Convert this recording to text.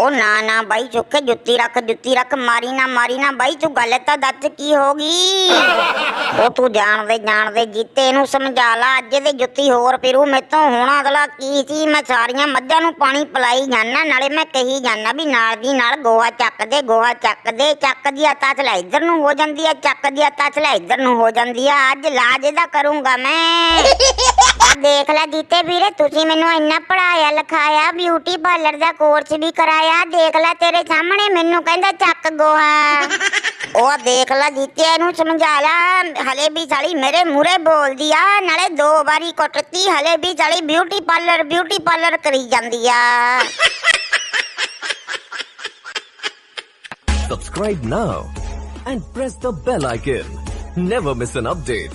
ਉਹ ਨਾ ਨਾ ਬਾਈ, ਚੁੱਕ ਕੇ ਜੁੱਤੀ ਰੱਖ ਜੁੱਤੀ ਰੱਖ, ਮਾਰੀ ਨਾ ਮਾਰੀ ਨਾ ਬਾਈ, ਤੂੰ ਗੱਲ ਤਾਂ ਦੱਸ ਕੀ ਹੋ ਗਈ? ਉਹ ਤੂੰ ਜਾਣਦੇ ਜਾਣਦੇ, ਜੀਤੇ ਨੂੰ ਸਮਝਾ ਲਾ, ਅੱਜ ਦੇ ਜੁੱਤੀ ਹੋਰ ਫਿਰੂ, ਮੇਤੋਂ ਹੁਣ ਅਗਲਾ ਕੀ ਸੀ? ਮੈਂ ਸਾਰੀਆਂ ਮੱਝਾਂ ਨੂੰ ਪਾਣੀ ਪਿਲਾਈ ਜਾਨਾ ਨਾਲੇ ਮੈਂ ਕਹੀ ਜਾਨਾ ਵੀ ਨਾਲ ਦੀ ਨਾਲ ਗੋਹਾ ਚੱਕ ਦੇ, ਗੋਹਾ ਚੱਕ ਦੇ, ਚੱਕ ਦੀ ਆਤਾ ਚਲਾ, ਇੱਧਰ ਨੂੰ ਹੋ ਜਾਂਦੀ ਆ, ਚੱਕ ਦੀ ਆਤਾ ਚਲਾ, ਇੱਧਰ ਨੂੰ ਹੋ ਜਾਂਦੀ ਆ, ਅੱਜ ਲਾਜ ਇਹਦਾ ਕਰੂੰਗਾ ਮੈਂ। ਦੇਖ ਲੈ ਜੀਤੇ ਵੀਰੇ, ਤੁਸੀਂ ਮੈਨੂੰ ਇੰਨਾ ਪੜਾਇਆ ਲਿਖਾਇਆ ਬਿਊਟੀ ਪਾਰਲਰ ਦਾ ਕੋਰਸ ਵੀ ਕਰਾਇਆ, ਦੇਖ ਲੈ ਤੇਰੇ ਸਾਹਮਣੇ ਮੈਨੂੰ ਕਹਿੰਦਾ ਚੱਕ ਗੋਹਾ ਉਹ ਦੇਖ ਲੈ ਜੀਤੇ, ਇਹਨੂੰ ਸਮਝਾ ਲਾ, ਹਲੇ ਵੀ ਸਾਲੀ ਮੇਰੇ ਮੂਰੇ ਬੋਲਦੀ ਆ, ਨਾਲੇ ਦੋ ਵਾਰੀ ਕੁੱਟਤੀ, ਹਲੇ ਵੀ ਸਾਲੀ ਬਿਊਟੀ ਪਾਰਲਰ ਬਿਊਟੀ ਪਾਰਲਰ ਕਰੀ ਜਾਂਦੀ ਆ Subscribe now and press the bell icon. Never miss an update.